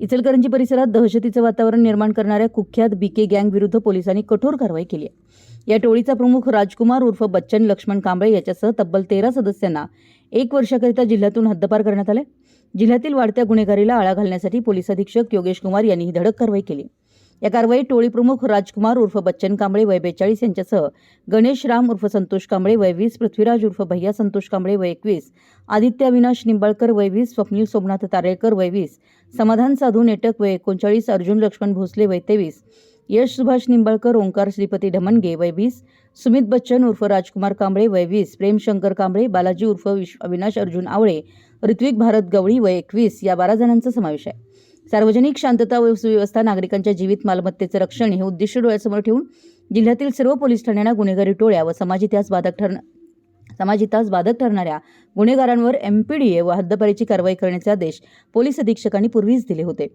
इचलकरंजी परिसरात दहशतीचं वातावरण निर्माण करणाऱ्या कुख्यात बीके गँग विरुद्ध पोलिसांनी कठोर कारवाई केली आहे. या टोळीचा प्रमुख राजकुमार उर्फ बच्चन लक्ष्मण कांबळे याच्यासह तब्बल तेरा सदस्यांना एक वर्षाकरिता जिल्ह्यातून हद्दपार करण्यात आले. जिल्ह्यातील वाढत्या गुन्हेगारीला आळा घालण्यासाठी पोलीस अधीक्षक योगेश कुमार यांनी ही धडक कारवाई केली. या कारवाईत टोळी प्रमुख राजकुमार उर्फ बच्चन कांबळे वय बेचाळीस यांच्यासह गणेश राम उर्फ संतोष कांबळे वय वीस पृथ्वीराज उर्फ भैया संतोष कांबळे वय एकवीस आदित्य अविनाश निंबाळकर वय वीस स्वप्नील सोमनाथ तारेकर वय वीस समाधान साधू नेटक वय एकोणचाळीस अर्जुन लक्ष्मण भोसले वय तेवीस यश सुभाष निंबाळकर ओंकार श्रीपती ढमनगे वय वीस सुमित बच्चन उर्फ राजकुमार कांबळे वय वीस प्रेम शंकर कांबळे बालाजी उर्फ विश अविनाश अर्जुन आवळे ऋत्विक भारत गवळी वय एकवीस या बारा जणांचा समावेश आहे. सार्वजनिक शांतता व सुव्यवस्था नागरिकांच्या जीवित मालमत्तेचं रक्षण हे उद्दिष्ट डोळ्यासमोर ठेवून जिल्ह्यातील सर्व पोलीस ठाण्यांना गुन्हेगारी टोळ्या व समाज इतिहास बाधक ठरण समाज इतिहास बाधक ठरणाऱ्या गुन्हेगारांवर एमपीडीए व हद्दपारीची कारवाई करण्याचे आदेश पोलीस अधीक्षकांनी पूर्वीच दिले होते.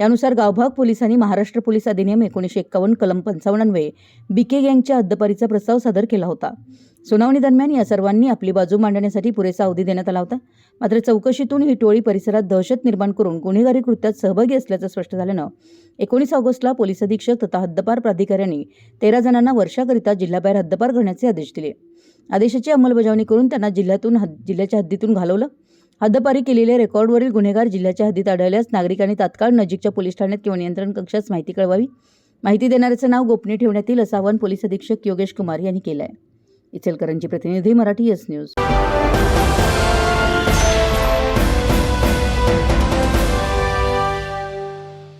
त्यानुसार गावभाग पोलिसांनी महाराष्ट्र पोलीस अधिनियम एकोणीसशे एक्कावन्न कलम पंचावन्नवे बीके गँगच्या हद्दपारीचा प्रस्ताव सादर केला होता. सुनावणी दरम्यान या सर्वांनी आपली बाजू मांडण्यासाठी पुरेसा अवधी देण्यात आला होता. मात्र चौकशीतून ही टोळी परिसरात दहशत निर्माण करून गुन्हेगारी कृत्यात सहभागी असल्याचं स्पष्ट झाल्यानं एकोणीस ऑगस्टला पोलीस अधीक्षक तथा हद्दपार प्राधिकाऱ्यांनी तेरा जणांना वर्षाकरिता जिल्ह्याबाहेर हद्दपार करण्याचे आदेश दिले. आदेशाची अंमलबजावणी करून त्यांना जिल्ह्यातून हद जिल्ह्याच्या हद्दीतून घालवलं. हद्दपारी केलेले रेकॉर्डवरील गुन्हेगार जिल्ह्याच्या हद्दीत आढळल्यास नागरिकांनी तात्काळ नजीकच्या पोलीस ठाण्यात किंवा नियंत्रण कक्षात माहिती कळवावी. माहिती देणाऱ्याचं नाव गोपनीय ठेवण्यात येईल असं आवाहन पोलीस अधीक्षक योगेश कुमार यांनी केलं आहे इचलकरंजी प्रतिनिधी मराठी एस न्यूज